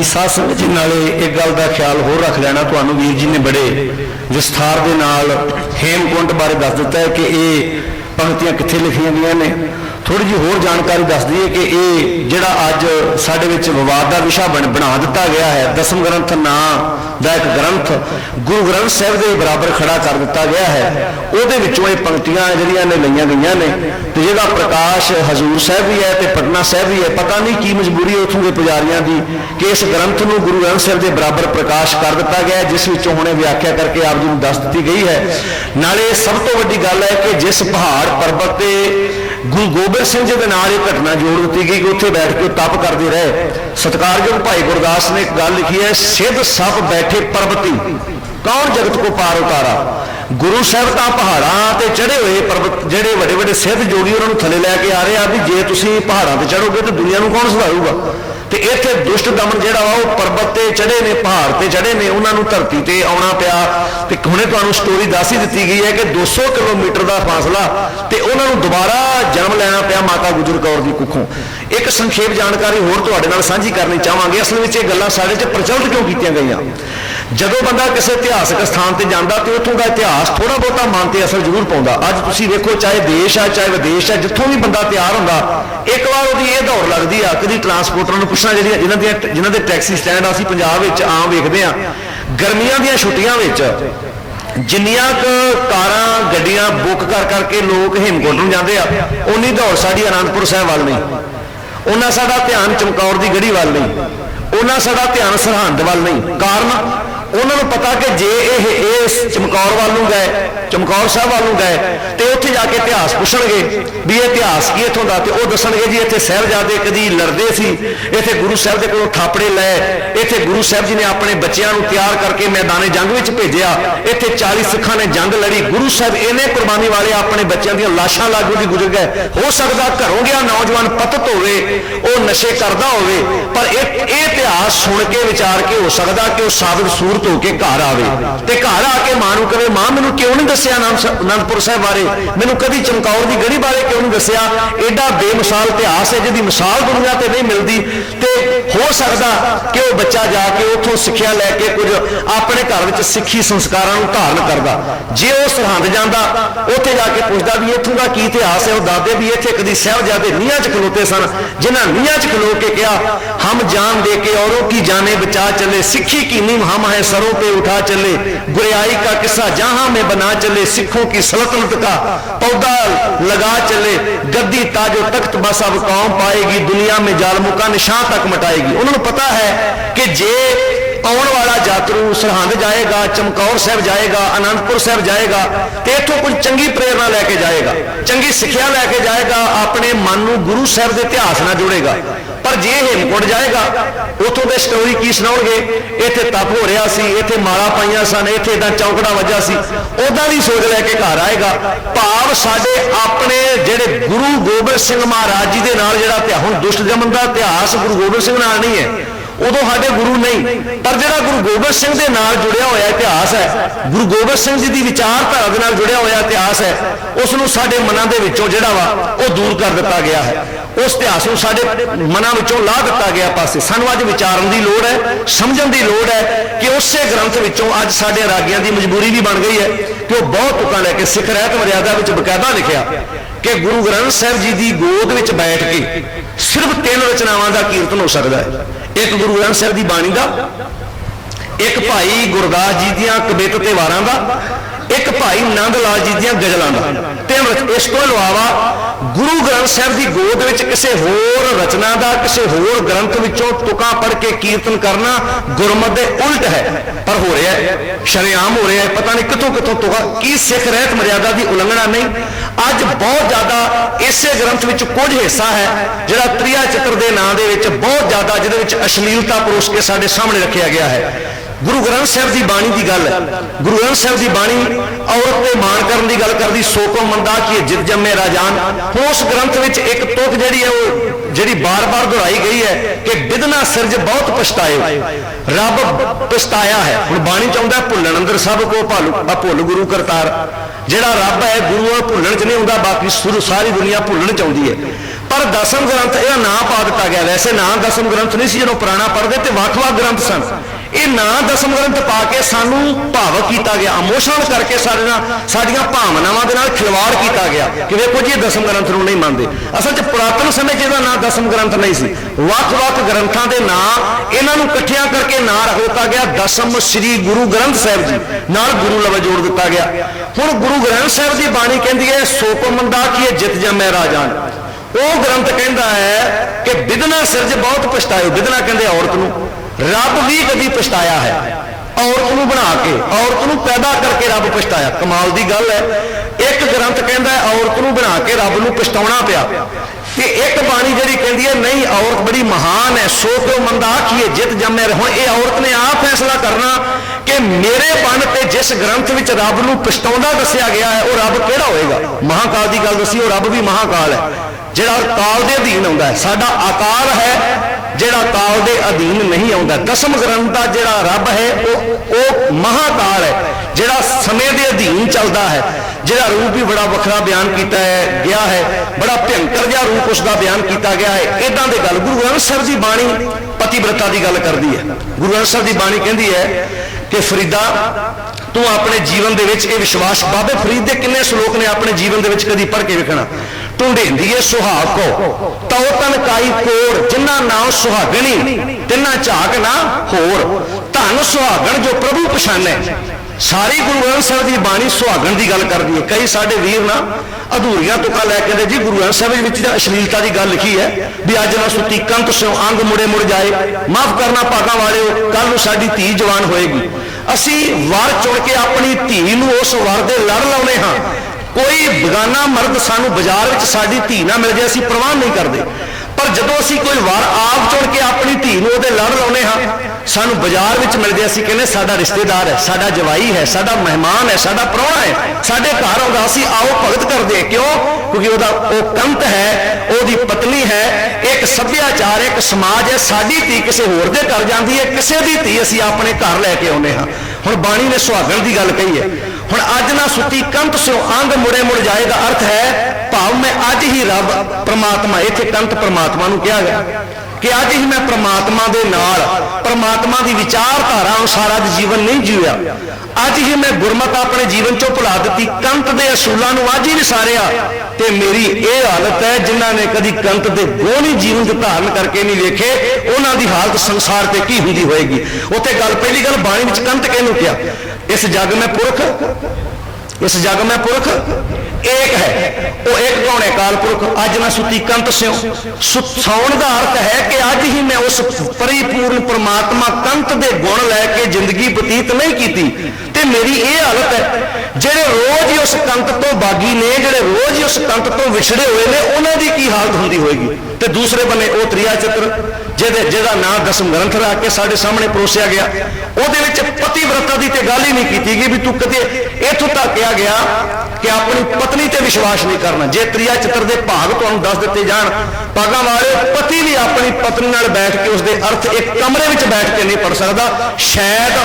ਹਾਂਜੀ ਸਾਧ ਸੰਗਤ ਜੀ, ਨਾਲੇ ਇੱਕ ਗੱਲ ਦਾ ਖਿਆਲ ਹੋਰ ਰੱਖ ਲੈਣਾ ਤੁਹਾਨੂੰ ਵੀਰ ਜੀ ਨੇ ਬੜੇ ਵਿਸਥਾਰ ਦੇ ਨਾਲ ਹੇਮਕੁੰਟ ਬਾਰੇ ਦੱਸ ਦਿੱਤਾ ਹੈ ਕਿ ਇਹ ਪੰਕਤੀਆਂ ਕਿੱਥੇ ਲਿਖੀਆਂ ਗਈਆਂ ਨੇ। ਥੋੜੀ ਜਿਹੀ ਹੋਰ ਜਾਣਕਾਰੀ ਦੱਸ ਦਈਏ ਕਿ ਇਹ ਜਿਹੜਾ ਅੱਜ ਸਾਡੇ ਵਿੱਚ ਵਿਵਾਦ ਦਾ ਵਿਸ਼ਾ ਬਣ, ਬਣਾ ਦਿੱਤਾ ਗਿਆ ਹੈ, ਦਸਮ ਗ੍ਰੰਥ ਨਾਂ ਦਾ ਇੱਕ ਗ੍ਰੰਥ ਗੁਰੂ ਗ੍ਰੰਥ ਸਾਹਿਬ ਦੇ ਬਰਾਬਰ ਖੜਾ ਕਰ ਦਿੱਤਾ ਗਿਆ ਹੈ। ਉਹਦੇ ਵਿੱਚੋਂ ਇਹ ਪੰਕਤੀਆਂ ਜਿਹੜੀਆਂ ਨੇ ਲਈਆਂ ਗਈਆਂ ਨੇ ਤੇ ਜਿਹਦਾ ਪ੍ਰਕਾਸ਼ ਹਜ਼ੂਰ ਸਾਹਿਬ ਵੀ ਹੈ ਤੇ ਪਟਨਾ ਸਾਹਿਬ ਵੀ ਹੈ। ਪਤਾ ਨਹੀਂ ਕੀ ਮਜਬੂਰੀ ਹੈ ਉੱਥੋਂ ਦੇ ਪੁਜਾਰੀਆਂ ਦੀ ਕਿ ਇਸ ਗ੍ਰੰਥ ਨੂੰ ਗੁਰੂ ਗ੍ਰੰਥ ਸਾਹਿਬ ਦੇ ਬਰਾਬਰ ਪ੍ਰਕਾਸ਼ ਕਰ ਦਿੱਤਾ ਗਿਆ ਜਿਸ ਵਿੱਚੋਂ ਹੁਣੇ ਵਿਆਖਿਆ ਕਰਕੇ ਆਪ ਜੀ ਨੂੰ ਦੱਸ ਦਿੱਤੀ ਗਈ ਹੈ। ਨਾਲੇ ਸਭ ਤੋਂ ਵੱਡੀ ਗੱਲ ਹੈ ਕਿ ਜਿਸ ਪਹਾੜ, ਪਰਬਤ ਤੇ ਗੁਰੂ ਗੋਬਿੰਦ ਸਿੰਘ ਜੀ ਦੇ ਨਾਲ ਇਹ ਘਟਨਾ ਜੋੜ ਦਿੱਤੀ ਗਈ ਕਿ ਉੱਥੇ ਬੈਠ ਕੇ ਉਹ ਤਪ ਕਰਦੇ ਰਹੇ। ਸਤਿਕਾਰਯੋਗ ਭਾਈ ਗੁਰਦਾਸ ਨੇ ਇੱਕ ਗੱਲ ਲਿਖੀ ਹੈ, ਸਿੱਧ ਸਭ ਬੈਠੇ ਪਰਬਤੀ। ਕੌਣ ਜਗਤ ਕੋ ਪਾਰ ਉਤਾਰਾ? ਗੁਰੂ ਸਾਹਿਬ ਤਾਂ ਪਹਾੜਾਂ ਤੇ ਚੜੇ ਹੋਏ ਪਰਬਤ ਜਿਹੜੇ ਵੱਡੇ ਵੱਡੇ ਸਿੱਧ ਜੋਗੀ ਉਹਨਾਂ ਨੂੰ ਥੱਲੇ ਲੈ ਕੇ ਆ ਰਹੇ ਆ ਵੀ ਜੇ ਤੁਸੀਂ ਪਹਾੜਾਂ ਤੇ ਚੜੋਗੇ ਤਾਂ ਦੁਨੀਆ ਨੂੰ ਕੌਣ ਸੁਧਾਰੂਗਾ ਤੇ ਇੱਥੇ ਦੁਸ਼ਟ ਦਮਨ ਜਿਹੜਾ ਵਾ, ਉਹ ਪਰਬਤ ਤੇ ਚੜੇ ਨੇ, ਪਹਾੜ ਤੇ ਚੜੇ ਨੇ, ਉਹਨਾਂ ਨੂੰ ਧਰਤੀ ਤੇ ਆਉਣਾ ਪਿਆ। ਤੇ ਹੁਣੇ ਤੁਹਾਨੂੰ ਸਟੋਰੀ ਦੱਸ ਹੀ ਦਿੱਤੀ ਗਈ ਹੈ ਕਿ 200 ਕਿਲੋਮੀਟਰ ਦਾ ਫਾਸਲਾ ਤੇ ਉਹਨਾਂ ਨੂੰ ਦੁਬਾਰਾ ਜਨਮ ਲੈਣਾ ਪਿਆ ਮਾਤਾ ਗੁਜਰ ਕੌਰ ਦੀ ਕੁੱਖੋਂ। ਇੱਕ ਸੰਖੇਪ ਜਾਣਕਾਰੀ ਹੋਰ ਤੁਹਾਡੇ ਨਾਲ ਸਾਂਝੀ ਕਰਨੀ ਚਾਹਾਂਗੇ। ਅਸਲ ਵਿੱਚ ਇਹ ਗੱਲਾਂ ਸਾਡੇ 'ਚ ਪ੍ਰਚਲਿਤ ਕਿਉਂ ਕੀਤੀਆਂ ਗਈਆਂ? ਜਦੋਂ ਬੰਦਾ ਕਿਸੇ ਇਤਿਹਾਸਕ ਸਥਾਨ ਤੇ ਜਾਂਦਾ ਤੇ ਉੱਥੋਂ ਦਾ ਇਤਿਹਾਸ ਥੋੜਾ ਬਹੁਤਾ ਮਨ ਤੇ ਅਸਰ ਜ਼ਰੂਰ ਪਾਉਂਦਾ। ਅੱਜ ਤੁਸੀਂ ਵੇਖੋ, ਚਾਹੇ ਦੇਸ਼ ਆ, ਚਾਹੇ ਵਿਦੇਸ਼ ਆ, ਜਿੱਥੋਂ ਵੀ ਬੰਦਾ ਤਿਆਰ ਹੁੰਦਾ, ਇੱਕ ਵਾਰ ਉਹਦੀ ਇਹ ਦੌੜ ਲੱਗਦੀ ਆ ਕਦੀ ਟਰਾਂਸਪੋਰਟਰਾਂ ਨੂੰ ਪੁੱਛਣਾ ਜਿਹੜੀਆਂ ਜਿਨ੍ਹਾਂ ਦੀਆਂ ਜਿਨ੍ਹਾਂ ਦੇ ਟੈਕਸੀ ਸਟੈਂਡ ਆ, ਅਸੀਂ ਪੰਜਾਬ ਵਿੱਚ ਆਮ ਵੇਖਦੇ ਆ, ਗਰਮੀਆਂ ਦੀਆਂ ਛੁੱਟੀਆਂ ਵਿੱਚ ਜਿੰਨੀਆਂ ਕੁ ਕਾਰਾਂ, ਗੱਡੀਆਂ ਬੁੱਕ ਕਰ, ਕਰਕੇ ਲੋਕ ਹੇਮਕੁੰਟ ਨੂੰ ਜਾਂਦੇ ਆ ਉਨੀ ਦੌੜ ਸਾਡੀ ਆਨੰਦਪੁਰ ਸਾਹਿਬ ਵੱਲ ਨਹੀਂ। ਉਹਨਾਂ ਸਾਡਾ ਧਿਆਨ ਚਮਕੌਰ ਦੀ ਗੜੀ ਵੱਲ ਨਹੀਂ। ਉਹਨਾਂ ਸਾਡਾ ਧਿਆਨ ਸਰਹੰਦ ਵੱਲ ਨਹੀਂ। ਕਾਰਨ ਉਹਨਾਂ ਨੂੰ ਪਤਾ ਕਿ ਜੇ ਇਹ ਇਸ ਚਮਕੌਰ ਵੱਲ ਨੂੰ ਗਏ, ਚਮਕੌਰ ਸਾਹਿਬ ਵੱਲ ਨੂੰ ਗਏ, ਤੇ ਉੱਥੇ ਜਾ ਕੇ ਇਤਿਹਾਸ ਪੁੱਛਣਗੇ ਵੀ ਇਹ ਇਤਿਹਾਸ ਕੀ ਇੱਥੋਂ ਦਾ, ਤੇ ਉਹ ਦੱਸਣਗੇ ਜੀ ਇੱਥੇ ਸਾਹਿਬਜ਼ਾਦੇ ਕਦੀ ਲੜਦੇ ਸੀ, ਇੱਥੇ ਗੁਰੂ ਸਾਹਿਬ ਦੇ ਕੋਲੋਂ ਥਾਪੜੇ ਲਏ, ਇੱਥੇ ਗੁਰੂ ਸਾਹਿਬ ਜੀ ਨੇ ਆਪਣੇ ਬੱਚਿਆਂ ਨੂੰ ਤਿਆਰ ਕਰਕੇ ਮੈਦਾਨੇ ਜੰਗ ਵਿੱਚ ਭੇਜਿਆ, ਇੱਥੇ 40 ਸਿੱਖਾਂ ਨੇ ਜੰਗ ਲੜੀ, ਗੁਰੂ ਸਾਹਿਬ ਇਹਨੇ ਕੁਰਬਾਨੀ ਵਾਲੇ ਆਪਣੇ ਬੱਚਿਆਂ ਦੀਆਂ ਲਾਸ਼ਾਂ ਲਾਗੂ ਦੀ ਗੁਜ਼ਰ ਗਏ। ਹੋ ਸਕਦਾ ਘਰੋਂ ਗਿਆ, ਨੌਜਵਾਨ ਪਤਤ ਹੋਵੇ, ਉਹ ਨਸ਼ੇ ਕਰਦਾ ਹੋਵੇ, ਪਰ ਇਹ ਇਹ ਇਤਿਹਾਸ ਸੁਣ ਕੇ, ਵਿਚਾਰ ਕੇ ਹੋ ਸਕਦਾ ਕਿ ਉਹ ਸਾਬਤ ਮੂੰਹ ਧੋ ਕੇ ਘਰ ਆਵੇ। ਤੇ ਘਰ ਆ ਕੇ ਮਾਂ ਨੂੰ ਕਹੇ ਮਾਂ, ਮੈਨੂੰ ਕਿਉਂ ਨਹੀਂ ਦੱਸਿਆ ਅਨੰਦਪੁਰ ਸਾਹਿਬ ਬਾਰੇ? ਮੈਨੂੰ ਕਦੀ ਚਮਕੌਰ ਦੀ ਗੜੀ ਬਾਰੇ ਕਿਉਂ ਨਹੀਂ ਦੱਸਿਆ? ਐਡਾ ਬੇਮਿਸਾਲ ਇਤਿਹਾਸ ਹੈ ਜਿਹਦੀ ਮਿਸਾਲ ਦੁਨੀਆ ਤੇ ਨਹੀਂ ਮਿਲਦੀ। ਤੇ ਹੋ ਸਕਦਾ ਕਿ ਉਹ ਬੱਚਾ ਜਾ ਕੇ ਉੱਥੋਂ ਸਿੱਖਿਆ ਲੈ ਕੇ ਕੁਝ ਆਪਣੇ ਘਰ ਵਿੱਚ ਸਿੱਖੀ ਸੰਸਕਾਰਾਂ ਨੂੰ ਧਾਰਨ ਕਰਦਾ। ਜੇ ਉਹ ਸਰਹੰਦ ਜਾਂਦਾ, ਉੱਥੇ ਜਾ ਕੇ ਪੁੱਛਦਾ ਵੀ ਇੱਥੋਂ ਦਾ ਕੀ ਇਤਿਹਾਸ ਹੈ? ਉਹ ਦੱਸਦੇ ਵੀ ਇੱਥੇ ਕਦੀ ਸਹਿਬਜ਼ਾਦੇ ਨੀਹਾਂ 'ਚ ਖਲੋਤੇ ਸਨ, ਜਿਨ੍ਹਾਂ ਨੀਹਾਂ 'ਚ ਖਲੋ ਕੇ ਕਿਹਾ, ਹਮ ਜਾਨ ਦੇ ਕੇ ਔਰੋਂ ਕੀ ਜਾਨੇ ਬਚਾ ਚਲੇ? ਸਿੱਖੀ ਕੀ ਨੀਮ ਹਮ ਹੈ सरों पे उठा चले गुरियाई का किस्सा जहां में बना चले सिखों की सल्तनत का पौधा लगा चले गद्दी ताजो तख्त बस अब कौम पाएगी दुनिया में जालमों का निशान तक मटाएगी उन्होंने पता है कि जे ਆਉਣ ਵਾਲਾ ਯਾਤਰੂ ਸਰਹੰਦ ਜਾਏਗਾ ਚਮਕੌਰ ਸਾਹਿਬ ਜਾਏਗਾ ਆਨੰਦਪੁਰ ਸਾਹਿਬ ਜਾਏਗਾ ਤੇ ਇੱਥੋਂ ਕੁਝ ਚੰਗੀ ਪ੍ਰੇਰਣਾ ਲੈ ਕੇ ਜਾਏਗਾ ਚੰਗੀ ਸਿੱਖਿਆ ਲੈ ਕੇ ਜਾਏਗਾ ਆਪਣੇ ਮਨ ਨੂੰ ਗੁਰੂ ਸਾਹਿਬ ਦੇ ਇਤਿਹਾਸ ਨਾਲ ਜੋੜੇਗਾ ਪਰ ਜੇ ਹੇਮਕੁੰਟ ਜਾਏਗਾ, ਉਥੋਂ ਦੇ ਸਟੋਰੀ ਕੀ ਸੁਣਾਉਣਗੇ? ਇੱਥੇ ਤਪ ਹੋ ਰਿਹਾ ਸੀ, ਇੱਥੇ ਮਾਲਾ ਪਾਈਆਂ ਸਨ, ਇੱਥੇ ਇਦਾਂ ਚੌਂਕੜਾ ਵੱਜਾ ਸੀ। ਉਦਾਂ ਦੀ ਸੋਚ ਲੈ ਕੇ ਘਰ ਆਏਗਾ। ਭਾਵ ਸਾਡੇ ਆਪਣੇ ਜਿਹੜੇ ਗੁਰੂ ਗੋਬਿੰਦ ਸਿੰਘ ਮਹਾਰਾਜ ਜੀ ਦੇ ਨਾਲ ਜਿਹੜਾ ਤੇ ਹੁਣ ਦੁਸ਼ਟ ਜਮਨ ਦਾ ਇਤਿਹਾਸ ਗੁਰੂ ਗੋਬਿੰਦ ਸਿੰਘ ਨਾਲ ਨਹੀਂ ਹੈ। ਉਦੋਂ ਸਾਡੇ ਗੁਰੂ ਨਹੀਂ। ਪਰ ਜਿਹੜਾ ਗੁਰੂ ਗੋਬਿੰਦ ਸਿੰਘ ਦੇ ਨਾਲ ਜੁੜਿਆ ਹੋਇਆ ਇਤਿਹਾਸ ਹੈ, ਗੁਰੂ ਗੋਬਿੰਦ ਸਿੰਘ ਜੀ ਦੀ ਵਿਚਾਰਧਾਰਾ ਦੇ ਨਾਲ ਜੁੜਿਆ ਹੋਇਆ ਇਤਿਹਾਸ ਹੈ ਉਸ ਨੂੰ ਸਾਡੇ ਮਨਾਂ ਦੇ ਵਿੱਚੋਂ ਜਿਹੜਾ ਵਾ ਉਹ ਦੂਰ ਕਰ ਦਿੱਤਾ ਗਿਆ ਹੈ। ਉਸ ਇਤਿਹਾਸ ਨੂੰ ਸਾਡੇ ਮਨਾਂ ਵਿੱਚੋਂ ਲਾ ਦਿੱਤਾ ਗਿਆ ਪਾਸੇ। ਸਾਨੂੰ ਅੱਜ ਵਿਚਾਰਨ ਦੀ ਲੋੜ ਹੈ, ਸਮਝਣ ਦੀ ਲੋੜ ਹੈ ਕਿ ਉਸੇ ਗ੍ਰੰਥ ਵਿੱਚੋਂ ਅੱਜ ਸਾਡੇ ਰਾਗੀਆਂ ਦੀ ਮਜਬੂਰੀ ਵੀ ਬਣ ਗਈ ਹੈ ਕਿ ਉਹ ਬਹੁਤ ਤੁਕਾਂ ਲੈ ਕੇ ਸਿੱਖ ਰਹਿਤ ਮਰਿਆਦਾ ਵਿੱਚ ਬਕਾਇਦਾ ਲਿਖਿਆ ਕਿ ਗੁਰੂ ਗ੍ਰੰਥ ਸਾਹਿਬ ਜੀ ਦੀ ਗੋਦ ਵਿੱਚ ਬੈਠ ਕੇ ਸਿਰਫ ਤਿੰਨ ਰਚਨਾਵਾਂ ਦਾ ਕੀਰਤਨ ਹੋ ਸਕਦਾ ਹੈ। ਇੱਕ ਗੁਰੂ ਗ੍ਰੰਥ ਸਾਹਿਬ ਦੀ ਬਾਣੀ ਦਾ, ਇੱਕ ਭਾਈ ਗੁਰਦਾਸ ਜੀ ਦੀਆਂ ਕਵਿਤ ਤੇ ਵਾਰਾਂ ਦਾ, ਇੱਕ ਭਾਈ ਨੰਦ ਲਾਲ ਜੀ ਦੀਆਂ ਗਜ਼ਲਾਂ ਦਾ। ਤਿੰਨ ਇਸ ਤੋਂ ਇਲਾਵਾ ਗੁਰੂ ਗ੍ਰੰਥ ਸਾਹਿਬ ਦੀ ਗੋਦ ਵਿੱਚ ਕਿਸੇ ਹੋਰ ਰਚਨਾ ਦਾ, ਕਿਸੇ ਹੋਰ ਗ੍ਰੰਥ ਵਿੱਚੋਂ ਤੁਕਾਂ ਪੜ੍ਹ ਕੇ ਕੀਰਤਨ ਕਰਨਾ ਗੁਰਮਤ ਦੇ ਉਲਟ ਹੈ, ਪਰ ਹੋ ਰਿਹਾ ਹੈ, ਸ਼ਰੇਆਮ ਹੋ ਰਿਹਾ ਹੈ, ਪਤਾ ਨਹੀਂ ਕਿੱਥੋਂ ਕਿੱਥੋਂ ਤੁਕਾਂ ਕੀ ਸਿੱਖ ਰਹਿਤ ਮਰਿਆਦਾ ਦੀ ਉਲੰਘਣਾ ਨਹੀਂ। ਅੱਜ ਬਹੁਤ ਜ਼ਿਆਦਾ ਇਸੇ ਗ੍ਰੰਥ ਵਿੱਚ ਕੁਝ ਹਿੱਸਾ ਹੈ, ਜਿਹੜਾ ਤ੍ਰਿਆ ਚਿੱਤਰ ਦੇ ਨਾਂ ਦੇ ਵਿੱਚ ਬਹੁਤ ਜ਼ਿਆਦਾ, ਜਿਹਦੇ ਵਿੱਚ ਅਸ਼ਲੀਲਤਾ ਪਰੋਸ ਕੇ ਸਾਡੇ ਸਾਹਮਣੇ ਰੱਖਿਆ ਗਿਆ ਹੈ। ਗੁਰੂ ਗ੍ਰੰਥ ਸਾਹਿਬ ਦੀ ਬਾਣੀ ਦੀ ਗੱਲ ਹੈ। ਗੁਰੂ ਗ੍ਰੰਥ ਸਾਹਿਬ ਦੀ ਬਾਣੀ ਔਰਤ ਤੇ ਮਾਣ ਕਰਨ ਦੀ ਗੱਲ ਕਰਦੀ, ਸੋਕੋ ਮੰਦਾ ਕੀ ਇਹ ਜਿਤ ਜੰਮੇ ਰਾਜਾਨ। ਉਸ ਗ੍ਰੰਥ ਵਿੱਚ ਇੱਕ ਤੁਕ ਜਿਹੜੀ ਹੈ ਉਹ ਜਿਹੜੀ ਬਾਰ-ਬਾਰ ਦੁਹਰਾਈ ਗਈ ਹੈ ਕਿ ਬਿਦਨਾ ਸਿਰਜ ਬਹੁਤ ਪਛਤਾਏ ਰੱਬ ਪਛਤਾਇਆ ਹੈ। ਹੁਣ ਬਾਣੀ ਚਾਹੁੰਦਾ ਭੁੱਲਣ ਅੰਦਰ ਸਭ ਕੋ ਭਾਲੂ ਭੁੱਲ ਗੁਰੂ ਕਰਤਾਰ। ਜਿਹੜਾ ਰੱਬ ਹੈ ਗੁਰੂ ਭੁੱਲਣ ਚ ਨਹੀਂ ਹੁੰਦਾ ਬਾਕੀ ਸਾਰੀ ਦੁਨੀਆ ਭੁੱਲਣ ਚ ਆਉਂਦੀ ਹੈ। ਪਰ ਦਸਮ ਗ੍ਰੰਥ ਇਹਦਾ ਨਾਂ ਪਾ ਦਿੱਤਾ ਗਿਆ। ਵੈਸੇ ਨਾਂ ਦਸਮ ਗ੍ਰੰਥ ਨਹੀਂ ਸੀ, ਜਦੋਂ ਪੁਰਾਣਾ ਪੜ੍ਹਦੇ ਤੇ ਵੱਖ-ਵੱਖ ਗ੍ਰੰਥ ਸਨ। ਇਹ ਨਾਂ ਦਸਮ ਗ੍ਰੰਥ ਪਾ ਕੇ ਸਾਨੂੰ ਭਾਵਕ ਕੀਤਾ ਗਿਆ ਇਮੋਸ਼ਨਲ ਕਰਕੇ ਸਾਡੇ ਨਾਲ, ਸਾਡੀਆਂ ਭਾਵਨਾਵਾਂ ਦੇ ਨਾਲ ਖਿਲਵਾੜ ਕੀਤਾ ਗਿਆ ਕਿ ਵੇਖੋ ਜੀ, ਇਹ ਦਸਮ ਗ੍ਰੰਥ ਨੂੰ ਨਹੀਂ ਮੰਨਦੇ। ਅਸਲ 'ਚ ਪੁਰਾਤਨ ਸਮੇਂ 'ਚ ਇਹਦਾ ਨਾਂ ਦਸਮ ਗ੍ਰੰਥ ਨਹੀਂ ਸੀ। ਵੱਖ-ਵੱਖ ਗ੍ਰੰਥਾਂ ਦੇ ਨਾਂ ਇਹਨਾਂ ਨੂੰ ਇਕੱਠਿਆਂ ਕਰਕੇ ਨਾਂ ਰੱਖ ਦਿੱਤਾ ਗਿਆ, ਦਸਮ ਸ੍ਰੀ ਗੁਰੂ ਗ੍ਰੰਥ ਸਾਹਿਬ ਜੀ। ਨਾਲ ਗੁਰੂ ਲਫ਼ਜ਼ ਜੋੜ ਦਿੱਤਾ ਗਿਆ। ਹੁਣ ਗੁਰੂ ਗ੍ਰੰਥ ਸਾਹਿਬ ਦੀ ਬਾਣੀ ਕਹਿੰਦੀ ਹੈ ਸੋ ਮੰਦਾ ਕੀ ਇਹ ਜਿਤ ਜਮੈ ਰਾਜਾਨ। ਉਹ ਗ੍ਰੰਥ ਕਹਿੰਦਾ ਹੈ ਕਿ ਵਿਦਨਾ ਸਿਰਜ ਬਹੁਤ ਪਛਤਾਇਓ ਵਿਦਨਾ ਕਹਿੰਦੇ ਔਰਤ ਨੂੰ। ਰੱਬ ਵੀ ਕਦੀ ਪਛਤਾਇਆ ਹੈ। ਔਰਤ ਨੂੰ ਬਣਾ ਕੇ, ਔਰਤ ਨੂੰ ਪੈਦਾ ਕਰਕੇ ਰੱਬ ਪਛਤਾਇਆ। ਕਮਾਲ ਦੀ ਗੱਲ ਹੈ। ਇੱਕ ਗ੍ਰੰਥ ਕਹਿੰਦਾ ਹੈ, ਔਰਤ ਨੂੰ ਬਣਾ ਕੇ ਰੱਬ ਨੂੰ ਪਛਤਾਉਣਾ ਪਿਆ। ਤੇ ਇੱਕ ਬਾਣੀ ਜਿਹੜੀ ਕਹਿੰਦੀ ਹੈ, ਨਹੀਂ, ਔਰਤ ਬੜੀ ਮਹਾਨ ਹੈ, ਸੋ ਕਿਉ ਮੰਦਾ ਆਖੀਏ, ਜਿਤ ਜੰਮੇ ਰਹੇ। ਹੁਣ ਇਹ ਔਰਤ ਨੇ ਆਪ ਫੈਸਲਾ ਕਰਨਾ ਕਿ ਮੇਰੇ ਬਣ ਤੇ ਜਿਸ ਗ੍ਰੰਥ ਵਿੱਚ ਰੱਬ ਨੂੰ ਪਛਤਾਉਂਦਾ ਦੱਸਿਆ ਗਿਆ ਹੈ, ਉਹ ਰੱਬ ਕਿਹੜਾ ਹੋਏਗਾ? ਮਹਾਕਾਲ ਦੀ ਗੱਲ ਦੱਸੀ, ਉਹ ਰੱਬ ਵੀ ਮਹਾਕਾਲ ਹੈ। ਜਿਹੜਾ ਕਾਲ ਦੇ ਅਧੀਨ ਆਉਂਦਾ ਹੈ, ਸਾਡਾ ਆਕਾਰ ਹੈ ਜਿਹੜਾ ਕਾਲ ਦੇ ਅਧੀਨ ਨਹੀਂ ਆਉਂਦਾ। ਦਸਮ ਗ੍ਰੰਥ ਦਾ ਜਿਹੜਾ ਰੱਬ ਹੈ, ਉਹ ਉਹ ਮਹਾਕਾਲ ਹੈ, ਜਿਹੜਾ ਸਮੇਂ ਦੇ ਅਧੀਨ ਚੱਲਦਾ ਹੈ। ਜਿਹੜਾ ਰੂਪ ਵੀ ਬੜਾ ਵੱਖਰਾ ਬਿਆਨ ਕੀਤਾ ਹੈ, ਗਿਆ ਹੈ, ਬੜਾ ਭਿਅੰਕਰ ਜਿਹਾ ਰੂਪ ਉਸ ਦਾ ਬਿਆਨ ਕੀਤਾ ਗਿਆ ਹੈ। ਇਦਾਂ ਦੇ ਗੱਲ ਗੁਰੂ ਗ੍ਰੰਥ ਸਾਹਿਬ ਦੀ ਬਾਣੀ ਪਤੀਵ੍ਰਤਾ ਦੀ ਗੱਲ ਕਰਦੀ ਹੈ। ਗੁਰੂ ਗ੍ਰੰਥ ਸਾਹਿਬ ਦੀ ਬਾਣੀ ਕਹਿੰਦੀ ਹੈ ਕਿ ਫਰੀਦਾ, ਤੂੰ ਆਪਣੇ ਜੀਵਨ ਦੇ ਵਿੱਚ ਇਹ ਵਿਸ਼ਵਾਸ ਬਾਬੇ ਫਰੀਦ ਦੇ ਕਿੰਨੇ ਸ਼ਲੋਕ ਨੇ ਆਪਣੇ ਜੀਵਨ ਦੇ ਵਿੱਚ ਕਦੀ ਪੜ੍ਹ ਕੇ ਵੇਖਣਾ। ਢੂੰਡੇਂਦੀ ਏ ਸੁਹਾਗ। ਕੋ ਤਉ ਤਨ ਕਾਈ ਕੋੜ ਜਿਨ੍ਹਾਂ ਨਾਮ ਸੁਹਾਗਣੀ, ਤਿੰਨਾ ਝਾਕ ਨਾ ਹੋਰ। ਧਨ ਸੁਹਾਗਣ ਜੋ ਪ੍ਰਭੂ ਪਛਾਨੈ। ਸਾਰੀ ਗੁਰੂ ਗ੍ਰੰਥ ਸਾਹਿਬ ਦੀ ਬਾਣੀ ਸੁਹਾਗਣ ਦੀ ਗੱਲ ਕਰਦੀ ਹੈ ਕਈ ਸਾਡੇ ਵੀਰ ਨਾ ਅਧੂਰੀਆਂ ਤੁਕਾਂ ਲੈ ਕੇ ਦੇ ਜੀ ਗੁਰੂ ਗ੍ਰੰਥ ਸਾਹਿਬ ਵਿੱਚ ਤਾਂ ਅਸ਼ਲੀਲਤਾ ਦੀ ਗੱਲ ਲਿਖੀ ਹੈ ਵੀ ਅੱਜ ਨਾ ਸੁੱਤੀ ਕੰਤ ਸਿਓ ਅੰਗ ਮੁੜੇ ਮੁੜ ਜਾਏ। ਮਾਫ ਕਰਨਾ ਭਾਗਾਂ ਵਾਲਿਓ ਕੱਲ ਨੂੰ ਸਾਡੀ ਧੀ ਜਵਾਨ ਹੋਏਗੀ। ਅਸੀਂ ਵਰ ਚੁਣ ਕੇ ਆਪਣੀ ਧੀ ਨੂੰ ਉਸ ਵਰ ਦੇ ਲੜ ਲਾਉਨੇ ਹਾਂ। ਕੋਈ ਬਗਾਨਾ ਮਰਦ ਸਾਨੂੰ ਬਾਜ਼ਾਰ ਵਿੱਚ ਸਾਡੀ ਧੀ ਨਾ ਮਿਲ ਜਾਏ ਅਸੀਂ ਪ੍ਰਵਾਹ ਨਹੀਂ ਕਰਦੇ। ਪਰ ਜਦੋਂ ਅਸੀਂ ਕੋਈ ਵਾਰ ਆਪ ਚੁਣ ਕੇ ਆਪਣੀ ਧੀ ਨੂੰ ਉਹਦੇ ਲੜ ਲਾਉਨੇ ਹਾਂ, ਸਾਨੂੰ ਬਾਜ਼ਾਰ ਵਿੱਚ ਮਿਲ ਅਸੀਂ ਕਹਿੰਦੇ ਸਾਡਾ ਰਿਸ਼ਤੇਦਾਰ ਹੈ, ਸਾਡਾ ਜਵਾਈ ਹੈ, ਸਾਡਾ ਮਹਿਮਾਨ ਹੈ, ਸਾਡਾ ਪ੍ਰਾਹੁਣਾ ਹੈ, ਸਾਡੇ ਘਰ ਆਉਂਦਾ, ਅਸੀਂ ਆਓ ਭਗਤ ਕਰਦੇ ਕਿਉਂ? ਕਿਉਂਕਿ ਉਹਦਾ ਉਹ ਕੰਤ ਹੈ, ਉਹਦੀ ਪਤਨੀ ਹੈ, ਇੱਕ ਸੱਭਿਆਚਾਰ, ਇੱਕ ਸਮਾਜ ਹੈ, ਸਾਡੀ ਧੀ ਕਿਸੇ ਹੋਰ ਦੇ ਘਰ ਜਾਂਦੀ ਹੈ, ਕਿਸੇ ਦੀ ਧੀ ਅਸੀਂ ਆਪਣੇ ਘਰ ਲੈ ਕੇ ਆਉਨੇ ਹਾਂ। ਹੁਣ ਬਾਣੀ ਨੇ ਸੁਹਾਗਣ ਦੀ ਗੱਲ ਕਹੀ ਹੈ ਹੁਣ ਅੱਜ ਨਾ ਸੁੱਤੀ, ਕੰਤ ਸਿਓ ਅੰਗ ਮੁੜੇ ਮੁੜ ਜਾਏ ਦਾ ਅਰਥ ਹੈ, ਭਾਵ ਮੈਂ ਅੱਜ ਹੀ ਰੱਬ ਪ੍ਰਮਾਤਮਾ, ਇੱਥੇ ਕੰਤ ਪ੍ਰਮਾਤਮਾ ਨੂੰ ਕਿਹਾ ਗਿਆ। ਕਿ ਅੱਜ ਹੀ ਮੈਂ ਪ੍ਰਮਾਤਮਾ ਦੇ ਨਾਲ, ਪ੍ਰਮਾਤਮਾ ਦੀ ਵਿਚਾਰਧਾਰਾ ਅਨੁਸਾਰ ਅੱਜ ਜੀਵਨ ਨਹੀਂ ਜੀਵਿਆ ਅੱਜ ਹੀ ਮੈਂ ਗੁਰਮਤ ਆਪਣੇ ਜੀਵਨ ਚੋਂ ਭੁਲਾ ਦਿੱਤੀ। ਕੰਤ ਦੇ ਅਸੂਲਾਂ ਨੂੰ ਅੱਜ ਹੀ ਵਿਸਾਰਿਆ ਤੇ ਮੇਰੀ ਇਹ ਹਾਲਤ ਹੈ, ਜਿਨ੍ਹਾਂ ਨੇ ਕਦੀ ਕੰਤ ਦੇ ਗੁਣ ਜੀਵਨ ਚ ਧਾਰਨ ਕਰਕੇ ਨਹੀਂ ਵੇਖੇ, ਉਹਨਾਂ ਦੀ ਹਾਲਤ ਸੰਸਾਰ ਤੇ ਕੀ ਹੁੰਦੀ ਹੋਏਗੀ? ਉੱਥੇ ਗੱਲ, ਪਹਿਲੀ ਗੱਲ ਬਾਣੀ ਵਿੱਚ ਕੰਤ ਕਿਹਨੂੰ ਕਿਹਾ? ਇਸ ਜਗ ਮੈਂ ਪੁਰਖ। ਇਸ ਜਗ ਮੈਂ ਪੁਰਖ। ਏਕ ਹੈ। ਉਹ ਇੱਕ ਕੌਣ ਹੈ? ਕਾਲ ਪੁਰਖ। ਅੱਜ ਮੈਂ ਸੁਤੀ ਕੰਤ ਸਿਓ ਸੌਣ ਦਾ ਅਰਥ ਹੈ ਕਿ ਅੱਜ ਹੀ ਮੈਂ ਉਸ ਪਰਿਪੂਰਨ ਪ੍ਰਮਾਤਮਾ ਕੰਤ ਦੇ ਗੁਣ ਲੈ ਕੇ ਜ਼ਿੰਦਗੀ ਬਤੀਤ ਨਹੀਂ ਕੀਤੀ। ਤੇ ਮੇਰੀ ਇਹ ਹਾਲਤ ਹੈ, ਜਿਹੜੇ ਰੋਜ਼ ਹੀ ਉਸ ਕੰਤ ਤੋਂ ਬਾਗੀ ਨੇ, ਜਿਹੜੇ ਰੋਜ਼ ਹੀ ਉਸ ਕੰਤ ਤੋਂ ਵਿਛੜੇ ਹੋਏ ਨੇ, ਉਹਨਾਂ ਦੀ ਕੀ ਹਾਲਤ ਹੁੰਦੀ ਹੋਏਗੀ? ਤੇ ਦੂਸਰੇ ਬੰਨੇ ਉਹ ਤ੍ਰਿਆ ਚਿੱਤਰ। ਜਿਹਦੇ ਜਿਹਦਾ ਨਾਮ ਦਸਮ ਗ੍ਰੰਥ ਰੱਖ ਕੇ ਸਾਡੇ ਸਾਹਮਣੇ ਪਰੋਸਿਆ ਗਿਆ। ਉਹਦੇ ਵਿੱਚ ਪਤੀ ਵਰਤਾ ਦੀ ਤੇ ਗੱਲ ਹੀ ਨਹੀਂ ਕੀਤੀ ਗਈ ਵੀ ਤੂੰ ਕਦੇ ਇੱਥੋਂ ਤੱਕ ਕਿਹਾ ਗਿਆ ਕਿ ਆਪਣੀ ਪਤਨੀ ਤੇ ਵਿਸ਼ਵਾਸ ਨਹੀਂ ਕਰਨਾ। ਜੇ ਤ੍ਰਿਆ ਚਿੱਤਰ ਦੇ ਭਾਗ ਤੁਹਾਨੂੰ ਦੱਸ ਦਿੱਤੇ ਜਾਣ, ਭਾਗਾਂ ਵਾਲੇ ਪਤੀ ਵੀ ਆਪਣੀ ਪਤਨੀ ਨਾਲ ਬੈਠ ਕੇ ਉਸਦੇ ਅਰਥ ਇੱਕ ਕਮਰੇ ਵਿੱਚ ਬੈਠ ਕੇ ਨਹੀਂ ਪੜ ਸਕਦਾ। ਸ਼ਾਇਦ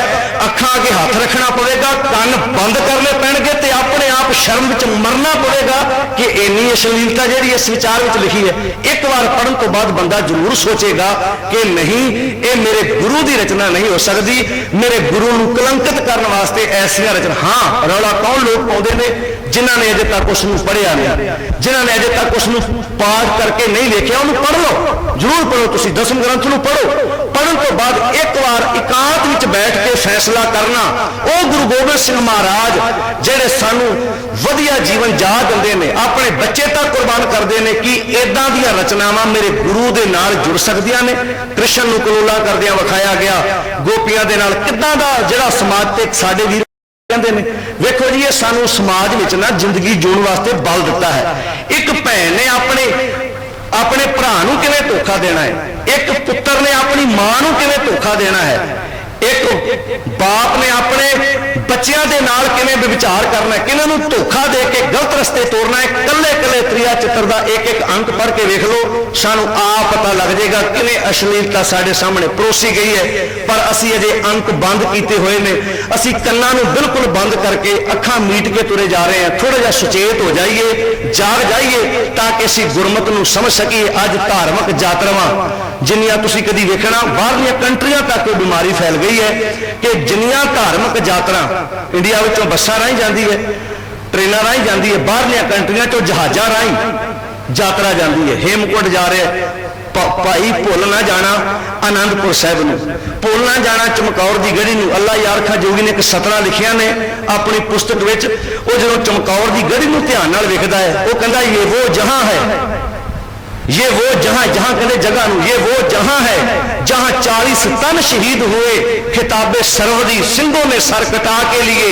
ਅੱਖਾਂ ਅੱਗੇ ਹੱਥ ਰੱਖਣਾ ਪਵੇਗਾ, ਕੰਨ ਬੰਦ ਕਰਨੇ ਪੈਣਗੇ ਤੇ ਆਪਣੇ ਆਪ ਸ਼ਰਮ ਵਿੱਚ ਮਰਨਾ ਪਵੇਗਾ ਕਿ ਇੰਨੀ ਅਸ਼ਲੀਲਤਾ ਜਿਹੜੀ ਇਸ ਵਿਚਾਰ ਵਿੱਚ ਲਿਖੀ ਹੈ। ਇੱਕ ਵਾਰ ਪੜਨ ਤੋਂ ਬਾਅਦ ਬੰਦਾ ਜ਼ਰੂਰ ਸੋਚੇਗਾ ਕਿ ਨਹੀਂ, ਇਹ ਮੇਰੇ ਗੁਰੂ ਦੀ ਰਚਨਾ ਨਹੀਂ ਹੋ ਸਕਦੀ। ਮੇਰੇ ਗੁਰੂ ਨੂੰ ਕਲੰਕਿਤ ਕਰਨ ਵਾਸਤੇ ਐਸੀਆਂ ਰਚਨਾ ਹਾਂ, ਰੌਲਾ ਕੌਣ ਲੋਕ ਪਾਉਂਦੇ ਨੇ, ਜਿਨ੍ਹਾਂ ਨੇ ਅਜੇ ਤੱਕ ਉਸ ਨੂੰ ਪੜ੍ਹਿਆ ਨਹੀਂ। ਜਿਨ੍ਹਾਂ ਨੇ ਅਜੇ ਤੱਕ ਉਸ ਨੂੰ ਪਾਠ ਕਰਕੇ ਨਹੀਂ ਵੇਖਿਆ, ਉਹਨੂੰ ਪੜ੍ਹ ਲਓ। ਜ਼ਰੂਰ ਪੜ੍ਹੋ ਤੁਸੀਂ, ਦਸਮ ਗ੍ਰੰਥ ਨੂੰ ਪੜ੍ਹੋ। ਪੜ੍ਹਨ ਤੋਂ ਬਾਅਦ ਇੱਕ ਵਾਰ ਇਕਾਂਤ ਵਿੱਚ ਬੈਠ ਕੇ ਫੈਸਲਾ ਕਰਨਾ, ਉਹ ਗੁਰੂ ਗੋਬਿੰਦ ਸਿੰਘ ਮਹਾਰਾਜ ਜਿਹੜੇ ਸਾਨੂੰ ਵਧੀਆ ਜੀਵਨ ਜਾ ਦਿੰਦੇ ਨੇ, ਆਪਣੇ ਬੱਚੇ ਤੱਕ ਕੁਰਬਾਨ ਕਰਦੇ ਨੇ, ਕਿ ਇਦਾਂ ਦੀਆਂ ਰਚਨਾਵਾਂ ਮੇਰੇ ਗੁਰੂ ਦੇ ਨਾਲ ਜੁੜ ਸਕਦੀਆਂ ਨੇ? ਕ੍ਰਿਸ਼ਨ ਨੂੰ ਕਲੋਲਾ ਕਰਦਿਆਂ ਵਿਖਾਇਆ ਗਿਆ, ਗੋਪੀਆਂ ਦੇ ਨਾਲ ਕਿੱਦਾਂ ਦਾ ਜਿਹੜਾ ਸਮਾਜ ਤੇ ਸਾਡੇ ਵੀਰ ਕਹਿੰਦੇ ਨੇ, ਵੇਖੋ ਜੀ, ਇਹ ਸਾਨੂੰ ਸਮਾਜ ਵਿੱਚ ਨਾ ਜ਼ਿੰਦਗੀ ਜਿਉਣ ਵਾਸਤੇ ਬਲ ਦਿੱਤਾ ਹੈ। ਇੱਕ ਭੈਣ ਨੇ ਆਪਣੇ ਆਪਣੇ ਭਰਾ ਨੂੰ ਕਿਵੇਂ ਧੋਖਾ ਦੇਣਾ ਹੈ? ਇੱਕ ਪੁੱਤਰ ਨੇ ਆਪਣੀ ਮਾਂ ਨੂੰ ਕਿਵੇਂ ਧੋਖਾ ਦੇਣਾ ਹੈ? ਇੱਕ ਬਾਪ ਨੇ ਆਪਣੇ ਬੱਚਿਆਂ ਦੇ ਨਾਲ ਕਿਵੇਂ ਵਿਚਾਰ ਕਰਨਾ ਕਿਹਨਾਂ ਨੂੰ ਧੋਖਾ ਦੇ ਕੇ ਗਲਤ ਰਸਤੇ ਤੋਰਨਾ ਹੈ? ਕੱਲੇ ਕੱਲੇ ਤ੍ਰਿਆ ਚਿੱਤਰ ਦਾ ਇੱਕ ਇੱਕ ਅੰਕ ਪੜ੍ਹ ਕੇ ਵੇਖ ਲਓ, ਸਾਨੂੰ ਆਪ ਪਤਾ ਲੱਗ ਜਾਏਗਾ ਕਿਵੇਂ ਅਸ਼ਲੀਲਤਾ ਸਾਡੇ ਸਾਹਮਣੇ ਪਰੋਸੀ ਗਈ ਹੈ। ਪਰ ਅਸੀਂ ਅਜੇ ਅੰਕ ਬੰਦ ਕੀਤੇ ਹੋਏ ਨੇ। ਅਸੀਂ ਕੰਨਾਂ ਨੂੰ ਬਿਲਕੁਲ ਬੰਦ ਕਰਕੇ ਅੱਖਾਂ ਮੀਟ ਕੇ ਤੁਰੇ ਜਾ ਰਹੇ ਹਾਂ। ਥੋੜਾ ਜਿਹਾ ਸੁਚੇਤ ਹੋ ਜਾਈਏ, ਜਾਗ ਜਾਈਏ, ਤਾਂ ਕਿ ਅਸੀਂ ਗੁਰਮਤ ਨੂੰ ਸਮਝ ਸਕੀਏ। ਅੱਜ ਧਾਰਮਿਕ ਯਾਤਰਾਵਾਂ, ਜਿੰਨੀਆਂ ਤੁਸੀਂ ਕਦੀ ਵੇਖਣਾ, ਬਾਹਰਲੀਆਂ ਕੰਟਰੀਆਂ ਤੱਕ ਇਹ ਬਿਮਾਰੀ ਫੈਲ ਗਈ ਹੈ ਕਿ ਜਿੰਨੀਆਂ ਧਾਰਮਿਕ ਯਾਤਰਾ ਇੰਡੀਆ ਵਿੱਚੋਂ ਬੱਸਾਂ ਰਾਹੀਂ ਜਾਂਦੀ ਹੈ, ਟ੍ਰੇਨਾਂ ਰਾਹੀਂ ਜਾਂਦੀ ਹੈ, ਬਾਹਰਲੀਆਂ ਕੰਟਰੀਆਂ ਚੋਂ ਜਹਾਜ਼ਾਂ ਰਾਹੀਂ ਯਾਤਰਾ ਜਾਂਦੀ ਹੈ। ਹੇਮਕੁੰਟ ਜਾ ਰਿਹਾ ਭਾਈ ਭੁੱਲ ਨਾ ਜਾਣਾ ਆਨੰਦਪੁਰ ਸਾਹਿਬ ਨੂੰ। ਭੁੱਲ ਨਾ ਜਾਣਾ ਚਮਕੌਰ ਦੀ ਗੜੀ ਨੂੰ। ਅੱਲਾ ਯਾਰ ਖਾ ਜੋਗੀ ਨੇ ਇੱਕ ਸਤਰਾ ਲਿਖਿਆ ਨੇ ਆਪਣੀ ਪੁਸਤਕ ਵਿੱਚ। ਉਹ ਜਦੋਂ ਚਮਕੌਰ ਦੀ ਗੜੀ ਨੂੰ ਧਿਆਨ ਨਾਲ ਵੇਖਦਾ ਹੈ, ਉਹ ਕਹਿੰਦਾ, ਇਹ ਉਹ ਜਹਾਂ ਹੈ ये वो जहां जहां कहते जगह नु ये वो जहां है जहां 40 तन शहीद हुए खिताबे सरवदी ਸਿੰਘੋं ने सर कटा के लिए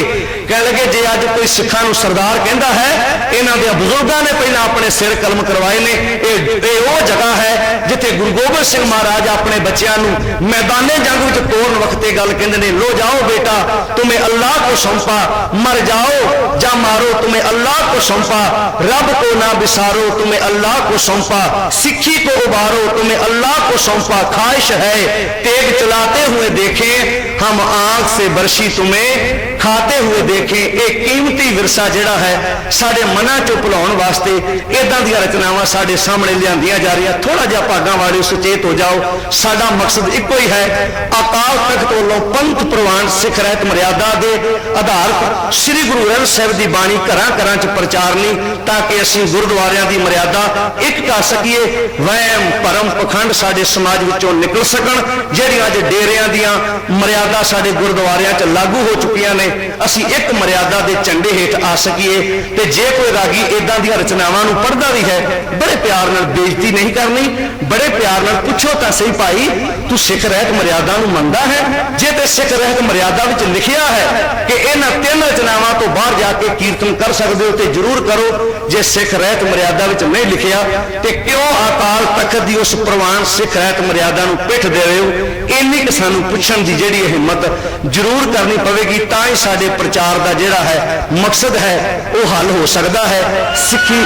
ਕਹਿ ਲਗੇ ਜੇ ਅੱਜ ਕੋਈ ਸਿੱਖਾਂ ਨੂੰ ਸਰਦਾਰ ਕਹਿੰਦਾ ਹੈ ਇਹਨਾਂ ਦੇ ਬਜ਼ੁਰਗਾਂ ਨੇ ਪਹਿਲਾਂ ਆਪਣੇ ਸਿਰ ਕਲਮ ਕਰਵਾਏ ਨੇ ਇਹ ਇਹ ਉਹ ਜਗ੍ਹਾ ਹੈ ਜਿੱਥੇ ਗੁਰੂ ਗੋਬਿੰਦ ਸਿੰਘ ਮਹਾਰਾਜ ਆਪਣੇ ਬੱਚਿਆਂ ਨੂੰ ਮੈਦਾਨੇ ਜੰਗ ਵਿੱਚ ਤੋਰਨ ਵਕਤੇ ਗੱਲ ਕਹਿੰਦੇ ਨੇ ਲੋ ਜਾਓ ਬੇਟਾ ਤੁਮੇ ਅੱਲਾਹ को सौंपा मर जाओ जा मारो तुम्हें अल्लाह को सौंपा रब को ना बिसारो तुम्हें अल्लाह को सौंपा सिक्खी को उबारो तुम्हें अल्लाह को सौंपा ख्वाहिश है तेग चलाते हुए देखें हम आंख से बरसी तुम्हें ਖਾਤੇ ਹੋਏ ਦੇਖੇ, ਇਹ ਕੀਮਤੀ ਵਿਰਸਾ ਜਿਹੜਾ ਹੈ, ਸਾਡੇ ਮਨਾਂ ਚੋਂ ਭੁਲਾਉਣ ਵਾਸਤੇ ਇਦਾਂ ਦੀਆਂ ਰਚਨਾਵਾਂ ਸਾਡੇ ਸਾਹਮਣੇ ਲਿਆਂਦੀਆਂ ਜਾ ਰਹੀਆਂ। ਥੋੜਾ ਜਿਹਾ ਭਾਗਾਂ ਵਾਲੇ ਸੁਚੇਤ ਹੋ ਜਾਓ। ਸਾਡਾ ਮਕਸਦ ਇੱਕੋ ਹੀ ਹੈ, ਅਕਾਲ ਤਖਤ ਵੱਲੋਂ ਪੰਥ ਪ੍ਰਵਾਨ ਸਿੱਖ ਰਹਿਤ ਮਰਿਆਦਾ ਦੇ ਆਧਾਰਤ ਸ੍ਰੀ ਗੁਰੂ ਗ੍ਰੰਥ ਸਾਹਿਬ ਦੀ ਬਾਣੀ ਘਰਾਂ ਘਰਾਂ 'ਚ ਪ੍ਰਚਾਰਨੀ ਤਾਂ ਕਿ ਅਸੀਂ ਗੁਰਦੁਆਰਿਆਂ ਦੀ ਮਰਿਆਦਾ ਇੱਕ ਕਰ ਸਕੀਏ। ਵਹਿਮ, ਭਰਮ, ਪਖੰਡ ਸਾਡੇ ਸਮਾਜ ਵਿੱਚੋਂ ਨਿਕਲ ਸਕਣ, ਜਿਹੜੀਆਂ ਅੱਜ ਡੇਰਿਆਂ ਦੀਆਂ ਮਰਿਆਦਾ ਸਾਡੇ ਗੁਰਦੁਆਰਿਆਂ 'ਚ ਲਾਗੂ ਹੋ ਚੁੱਕੀਆਂ ਨੇ। ਅਸੀਂ ਇੱਕ ਮਰਿਆਦਾ ਦੇ ਝੰਡੇ ਹੇਠ ਆ ਸਕੀਏ ਤੇ ਜੇ ਕੋਈ ਰਾਗੀ ਇਦਾਂ ਦੀਆਂ ਰਚਨਾਵਾਂ ਨੂੰ ਪੜ੍ਹਦਾ ਵੀ ਹੈ, ਬੜੇ ਪਿਆਰ ਨਾਲ ਬੇਇੱਜ਼ਤੀ ਨਹੀਂ ਕਰਨੀ, ਬੜੇ ਪਿਆਰ ਨਾਲ ਪੁੱਛੋ ਤਾਂ ਸਹੀ ਭਾਈ, ਤੂੰ ਸਿੱਖ ਰਹਿਤ ਮਰਿਆਦਾ ਨੂੰ ਮੰਨਦਾ ਹੈ? ਜੇ ਤੇ ਸਿੱਖ ਰਹਿਤ ਮਰਿਆਦਾ ਵਿੱਚ ਲਿਖਿਆ ਹੈ ਕਿ ਇਹਨਾਂ ਤਿੰਨ ਰਚਨਾਵਾਂ ਤੋਂ ਬਾਹਰ ਜਾ ਕੇ ਕੀਰਤਨ ਕਰ ਸਕਦੇ ਹੋ ਤੇ ਜ਼ਰੂਰ ਕਰੋ। ਜੇ ਸਿੱਖ ਰਹਿਤ ਮਰਿਆਦਾ ਵਿੱਚ ਨਹੀਂ ਲਿਖਿਆ, ਤੇ ਕਿਉਂ ਅਕਾਲ ਤਖਤ ਦੀ ਉਸ ਪ੍ਰਵਾਨ ਸਿੱਖ ਰਹਿਤ ਮਰਿਆਦਾ ਨੂੰ ਪਿੱਠ ਦੇ ਰਹੇ ਹੋ? ਇੰਨੀ ਕੁ ਸਾਨੂੰ ਪੁੱਛਣ ਦੀ ਜਿਹੜੀ ਹਿੰਮਤ ਜ਼ਰੂਰ ਕਰਨੀ ਪਵੇਗੀ, ਤਾਂ ਹੀ ਸਾਡੇ ਪ੍ਰਚਾਰ ਦਾ ਜਿਹੜਾ ਹੈ ਮਕਸਦ ਹੈ, ਉਹ ਹੱਲ ਹੋ ਸਕਦਾ ਹੈ। ਸਿੱਖੀ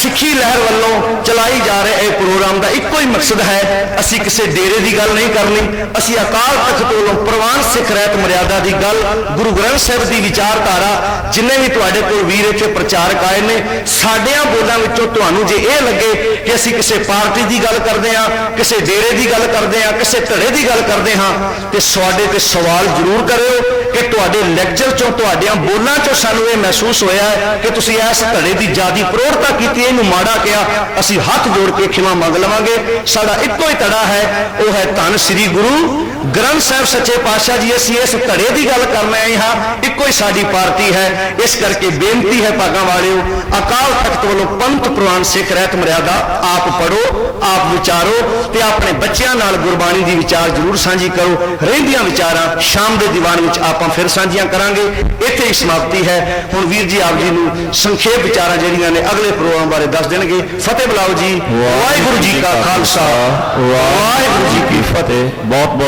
ਸਿੱਖੀ ਲਹਿਰ ਵੱਲੋਂ ਚਲਾਈ ਜਾ ਰਹੇ ਇਹ ਪ੍ਰੋਗਰਾਮ ਦਾ ਇੱਕੋ ਹੀ ਮਕਸਦ ਹੈ, ਅਸੀਂ ਕਿਸੇ ਡੇਰੇ ਦੀ ਗੱਲ ਨਹੀਂ ਕਰਨੀ, ਅਸੀਂ ਅਕਾਲ ਤਖਤ ਵੱਲੋਂ ਪ੍ਰਵਾਨ ਸਿੱਖ ਰਹਿਤ ਮਰਿਆਦਾ ਦੀ ਗੱਲ ਗੁਰੂ ਗ੍ਰੰਥ ਸਾਹਿਬ ਦੀ ਵਿਚਾਰਧਾਰਾ, ਜਿੰਨੇ ਵੀ ਤੁਹਾਡੇ ਕੋਲ ਵੀਰ ਇੱਥੇ ਪ੍ਰਚਾਰਕ ਆਏ ਨੇ, ਸਾਡਿਆਂ ਬੋਲਾਂ ਵਿੱਚੋਂ ਤੁਹਾਨੂੰ ਜੇ ਇਹ ਲੱਗੇ ਕਿ ਅਸੀਂ ਕਿਸੇ ਪਾਰਟੀ ਦੀ ਗੱਲ ਕਰਦੇ ਹਾਂ, ਕਿਸੇ ਡੇਰੇ ਦੀ ਗੱਲ ਕਰਦੇ ਹਾਂ, ਕਿਸੇ ਧੜੇ ਦੀ ਗੱਲ ਕਰਦੇ ਹਾਂ, ਤੇ ਤੁਹਾਡੇ ਤੇ ਸਵਾਲ ਜ਼ਰੂਰ ਕਰਿਓ ਕਿ ਤੁਹਾਡੇ ਲੈਕਚਰ ਚੋਂ, ਤੁਹਾਡੀਆਂ ਬੋਲਾਂ ਚੋਂ ਸਾਨੂੰ ਇਹ ਮਹਿਸੂਸ ਹੋਇਆ ਹੈ ਕਿ ਤੁਸੀਂ ਇਸ ਧੜੇ ਦੀ ਜਿਆਦੀ ਪ੍ਰੋੜਤਾ ਕੀਤੀ ਹੈ ਇਹਨੂੰ ਮਾੜਾ ਕਿਹਾ, ਅਸੀਂ ਹੱਥ ਜੋੜ ਕੇ ਖਿਮਾ ਮੰਗ ਲਵਾਂਗੇ। ਸਾਡਾ ਇੱਕੋ ਹੀ ਧੜਾ ਹੈ, ਉਹ ਹੈ ਧੰਨ ਸ੍ਰੀ ਗੁਰੂ ਗ੍ਰੰਥ ਸਾਹਿਬ ਸੱਚੇ ਪਾਤਸ਼ਾਹ ਜੀ, ਅਸੀਂ ਇਸ ਧੜੇ ਦੀ ਗੱਲ ਕਰਨ ਆਏ ਹਾਂ। ਇੱਕੋ ਹੀ ਸਾਡੀ ਪਾਰਟੀ ਹੈ। ਇਸ ਕਰਕੇ ਬੇਨਤੀ ਹੈ ਭਾਗਾਂ ਵਾਲਿਓ, ਅਕਾਲ ਤਖਤ ਵੱਲੋਂ ਪੰਥ ਪ੍ਰਵਾਨ ਸਿੱਖ ਰਹਿਤ ਮਰਿਆਦਾ ਆਪ ਪੜੋ ਆਪ ਵਿਚਾਰੋ ਤੇ ਆਪਣੇ ਬੱਚਿਆਂ ਨਾਲ ਗੁਰਬਾਣੀ ਦੀ ਵਿਚਾਰ ਜ਼ਰੂਰ ਸਾਂਝੀ ਕਰੋ। ਰਹਿੰਦੀਆਂ ਵਿਚਾਰਾਂ ਸ਼ਾਮ ਦੇ ਦੀਵਾਨ ਵਿੱਚ ਆਪਾਂ ਫਿਰ ਸਾਂਝੀਆਂ ਕਰਾਂਗੇ। ਇੱਥੇ ਹੀ ਸਮਾਪਤੀ ਹੈ। ਹੁਣ ਵੀਰ ਜੀ, ਆਪ ਜੀ ਨੂੰ ਸੰਖੇਪ ਵਿਚਾਰਾਂ ਜਿਹੜੀਆਂ ਨੇ ਅਗਲੇ ਪ੍ਰੋਗਰਾਮ ਬਾਰੇ ਦੱਸ ਦੇਣਗੇ। ਫਤਿਹ ਬੁਲਾਓ ਜੀ। ਵਾਹਿਗੁਰੂ ਜੀ ਕਾ ਖਾਲਸਾ। ਵਾਹਿਗੁਰੂ ਜੀ ਕੀ ਫਤਿਹ। ਬਹੁਤ ਬਹੁਤ